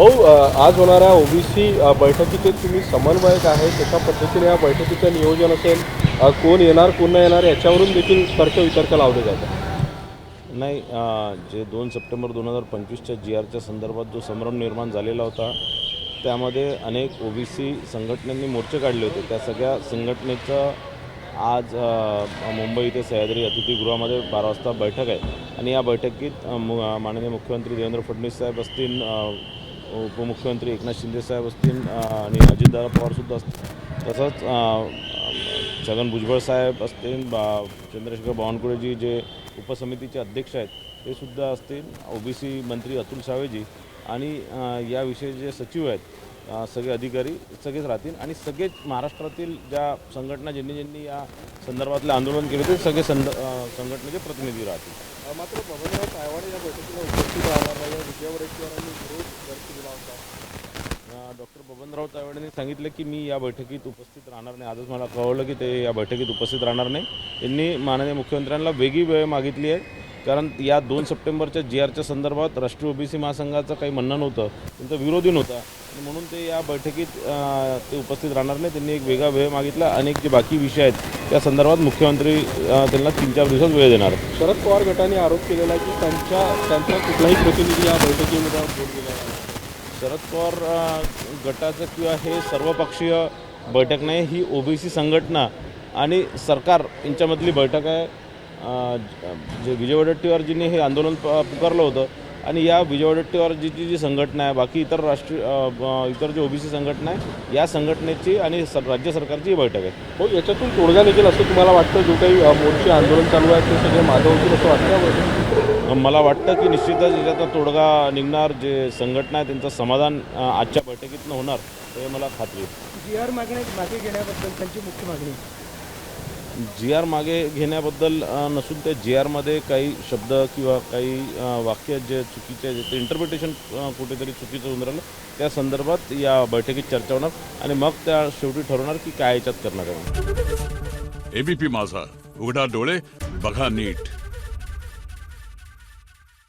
हो, भाऊ आज होणाऱ्या ओबीसी बैठकीचे तुम्ही समन्वयक आहे कशा पद्धतीने या बैठकीचं नियोजन असेल? कोण येणार कोण नाही येणार याच्यावरून देखील तर्क वितर्क लावले जातात. नाही जे दोन सप्टेंबर दोन हजार पंचवीसच्या जी आरच्या संदर्भात जो संभ्रम निर्माण झालेला होता त्यामध्ये अनेक ओबीसी संघटनांनी मोर्चे काढले होते. त्या सगळ्या संघटनेचं आज मुंबई इथे सह्याद्री अतिथीगृहामध्ये बारा वाजता बैठक आहे. आणि या बैठकीत मु- माननीय मुख्यमंत्री देवेंद्र फडणवीस साहेब असतील उपमुख्यमंत्री एकनाथ शिंदे साहेब असतील आणि अजितदादा पवारसुद्धा असतील. तसंच छगन भुजबळ साहेब असतील बा चंद्रशेखर बावनकुळेजी जे उपसमितीचे अध्यक्ष आहेत ते सुद्धा असतील. ओबीसी मंत्री अतुल सावेजी आणि याविषयी जे सचिव आहेत सगळे अधिकारी सगळेच राहतील आणि सगळेच महाराष्ट्रातील ज्या संघटना ज्यांनी ज्यांनी या संदर्भातले आंदोलन केले ते सगळे संद संघटनेचे प्रतिनिधी राहतील. मात्र बबनराव तायवाडे या बैठकीला उपस्थित राहणार नाही या होता. डॉक्टर बबनराव तावडेंनी सांगितलं की मी या बैठकीत उपस्थित राहणार नाही. आजच मला कळवलं की ते या बैठकीत उपस्थित राहणार नाही. त्यांनी माननीय मुख्यमंत्र्यांना वेगळी वेळ मागितली आहे. कारण या दोन सप्टेंबरच्या जी आरच्या संदर्भात राष्ट्रीय ओबीसी महासंघाचं काही म्हणणं नव्हतं. त्यांचा विरोधी नव्हता. आणि म्हणून ते या बैठकीत ते उपस्थित राहणार नाही. त्यांनी एक वेगळा वेळ मागितला. अनेक जे बाकी विषय आहेत त्या संदर्भात मुख्यमंत्री त्यांना तीन चार दिवसात वेळ देणार. शरद पवार गटाने आरोप केलेला आहे की त्यांच्या त्यांचा कुठलाही प्रतिनिधी या बैठकीमध्ये शरद पवार गटाचं किंवा हे सर्वपक्षीय बैठक नाही ही ओबीसी संघटना आणि सरकार यांच्यामधली बैठक आहे. ज- जे विजय वडेट्टीवारजींनी हे आंदोलन प- पुकारलं होतं. आणि या विजय वडेट्टीवारजीची जी संघटना आहे बाकी इतर राष्ट्रीय इतर जे ओबीसी संघटना आहे या संघटनेची आणि सर राज्य सरकारची ही बैठक आहे. हो याच्यातून तोडगा निघेल असं तुम्हाला वाटतं? जो काही मोर्चे आंदोलन चालू आहे ते सगळे मागं होतील असं वाटतं? मला वाटतं की निश्चितच याच्यात तोडगा निघणार. जे संघटना आहे त्यांचं समाधान आजच्या बैठकीतनं होणार हे मला खात्री आहे. जी आर मागणे मागे घेण्याबद्दल त्यांची मुख्य मागणी. जी आर मागे घेण्याबद्दल नसून त्या जी आरमध्ये काही शब्द किंवा काही वाक्य जे चुकीचे आहेत ते इंटरप्रिटेशन कुठेतरी चुकीचं होऊन राहिलं. त्या संदर्भात या बैठकीत चर्चा होणार आणि मग त्या शेवटी ठरवणार की काय याच्यात करणार आहे. एबीपी माझा. उघडा डोळे बघा नीट.